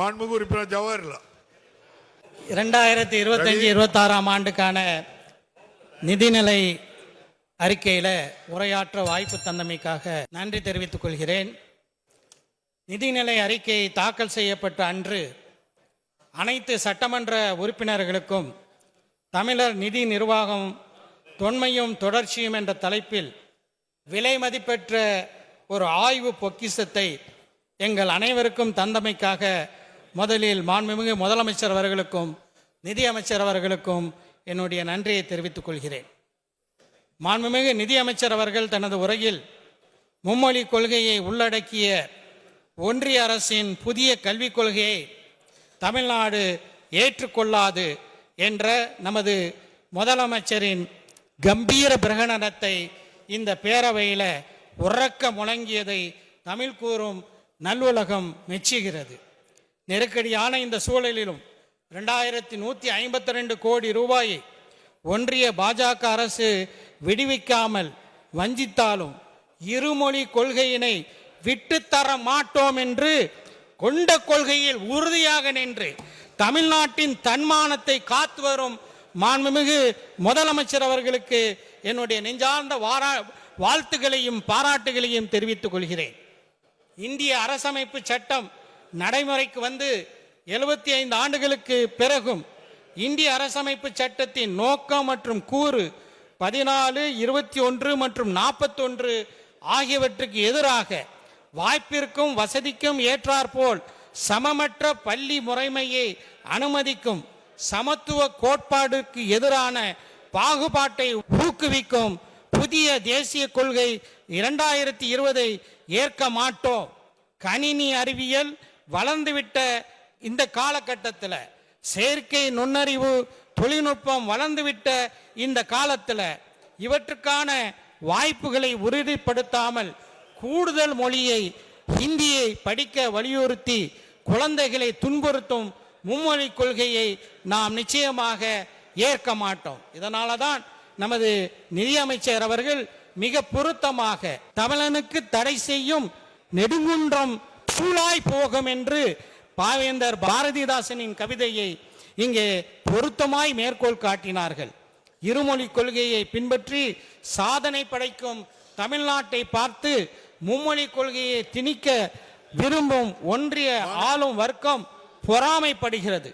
மாண்புமிகு உறுப்பினர் ஜவஹர்லால் இரண்டாயிரத்தி இருபத்தஞ்சி இருபத்தாறாம் ஆண்டுக்கான நிதிநிலை அறிக்கையில் உரையாற்ற வாய்ப்பு தந்தமைக்காக நன்றி தெரிவித்துக் கொள்கிறேன். நிதிநிலை அறிக்கை தாக்கல் செய்யப்பட்ட அன்று அனைத்து சட்டமன்ற உறுப்பினர்களுக்கும் தமிழர் நிதி நிர்வாகம் தொன்மையும் தொடர்ச்சியும் என்ற தலைப்பில் விலை மதிப்பெற்ற ஒரு ஆய்வு பொக்கிஷத்தை எங்கள் அனைவருக்கும் தந்தமைக்காக முதலில் மாண்புமிகு முதலமைச்சர் அவர்களுக்கும் நிதியமைச்சர் அவர்களுக்கும் என்னுடைய நன்றியை தெரிவித்துக் கொள்கிறேன். மாண்புமிகு நிதியமைச்சர் அவர்கள் தனது உரையில் மும்மொழி கொள்கையை உள்ளடக்கிய ஒன்றிய அரசின் புதிய கல்விக் கொள்கையை தமிழ்நாடு ஏற்றுக்கொள்ளாது என்ற நமது முதலமைச்சரின் கம்பீர பிரகடனத்தை இந்த பேரவையில் உறக்க முழங்கியதை தமிழ் கூறும் நல்லுலகம் மெச்சுகிறது. நெருக்கடியான இந்த சூழலிலும் ரெண்டாயிரத்தி நூற்றி ஐம்பத்தி ரெண்டு கோடி ரூபாயை ஒன்றிய பாஜக அரசு விடுவிக்காமல் வஞ்சித்தாலும் இருமொழி கொள்கையினை விட்டுத்தர மாட்டோம் என்று கொண்ட கொள்கையில் உறுதியாக நின்று தமிழ்நாட்டின் தன்மானத்தை காத்து வரும் மாண்புமிகு முதலமைச்சர் அவர்களுக்கு என்னுடைய நெஞ்சார்ந்த வாரா வாழ்த்துக்களையும் பாராட்டுகளையும் தெரிவித்துக் கொள்கிறேன். இந்திய அரசமைப்பு சட்டம் நடைமுறைக்கு வந்து எழுபத்தி ஐந்து ஆண்டுகளுக்கு பிறகும் இந்திய அரசமைப்பு சட்டத்தின் நோக்கம் மற்றும் கூறு பதினாலு இருபத்தி ஒன்று மற்றும் நாற்பத்தொன்று ஆகியவற்றுக்கு எதிராக வாய்ப்பிற்கும் வசதிக்கும் ஏற்றாற்போல் சமமற்ற பள்ளி முறைமையை அனுமதிக்கும் சமத்துவ கோட்பாடுக்கு எதிரான பாகுபாட்டை ஊக்குவிக்கும் புதிய தேசிய கொள்கை இரண்டாயிரத்தி இருபதை ஏற்க மாட்டோம். கணினி அறிவியல் வளர்ந்துவிட்ட இந்த காலகட்டத்தில் செயற்கை நுண்ணறிவு தொழில்நுட்பம் வளர்ந்துவிட்ட இந்த காலத்தில் இவற்றுக்கான வாய்ப்புகளை உறுதிப்படுத்தாமல் கூடுதல் மொழியை ஹிந்தியை படிக்க வலியுறுத்தி குழந்தைகளை துன்புறுத்தும் மும்மொழி கொள்கையை நாம் நிச்சயமாக ஏற்க மாட்டோம். இதனால தான் நமது நிதியமைச்சர் அவர்கள் மிக பொருத்தமாக தமிழனுக்கு தடை செய்யும் நெடுங்குன்றம் சூழாய் போகும் என்று பாவேந்தர் பாரதிதாசனின் கவிதையை இங்கே பொருத்தமாய் மேற்கோள் காட்டினார்கள். இருமொழி கொள்கையை பின்பற்றி சாதனை படைக்கும் தமிழ்நாட்டை பார்த்து மும்மொழி கொள்கையை திணிக்க விரும்பும் ஒன்றிய ஆளும் வர்க்கம் பொறாமைப்படுகிறது.